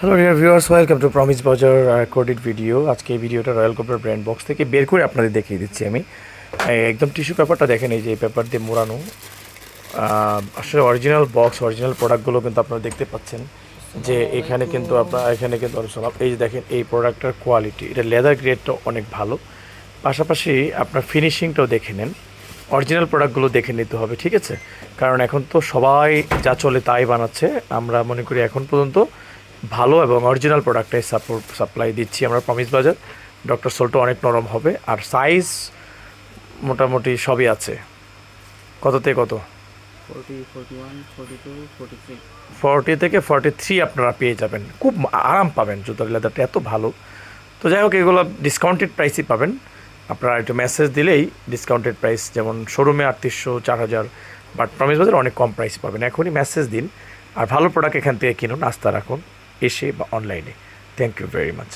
Hello dear viewers welcome to Promise Bazar কোডিড video আজকে এই ভিডিওটা রয়্যাল কপার ব্র্যান্ড বক্স থেকে বের করে আপনাদের দেখিয়ে দিচ্ছি আমি। একদম টিস্যু পেপারটা দেখেন, এই যে এই পেপার দিয়ে মোড়ানো। আসলে অরিজিনাল বক্স অরিজিনাল প্রোডাক্টগুলো কিন্তু আপনারা দেখতে পাচ্ছেন যে এখানে কিন্তু আপনার, এখানে কিন্তু সব এই যে দেখেন, এই প্রোডাক্টটার কোয়ালিটি এটা লেদার গ্রেডটা অনেক ভালো। পাশাপাশি আপনার ফিনিশিংটাও দেখে নেন। অরিজিনাল প্রোডাক্টগুলো দেখে নিতে হবে, ঠিক আছে? কারণ এখন তো সবাই যা চলে তাই বানাচ্ছে। আমরা মনে করি এখন পর্যন্ত ভালো এবং অরিজিনাল প্রোডাক্টটাই সাপোর্ট সাপ্লাই দিচ্ছি আমরা প্রমিস বাজার ডক্টর সোলটা অনেক নরম হবে। আর সাইজ মোটামুটি সবই আছে। কত? থেকে কত ফোরটি থেকে ফর্টি থ্রি আপনারা পেয়ে যাবেন। খুব আরাম পাবেন জুতার লেদারটা এত ভালো। তো যাই হোক এগুলো ডিসকাউন্টেড প্রাইসই পাবেন। আপনারা একটু মেসেজ দিলেই ডিসকাউন্টেড প্রাইস যেমন শোরুমে আটত্রিশশো চার হাজার বাট প্রমিস বাজার অনেক কম প্রাইস পাবেন। এখনই মেসেজ দিন। আর ভালো প্রোডাক্ট এখান থেকে কিনুন আস্থা রাখুন। এসে বা অনলাইনে থ্যাংক ইউ ভেরি মাচ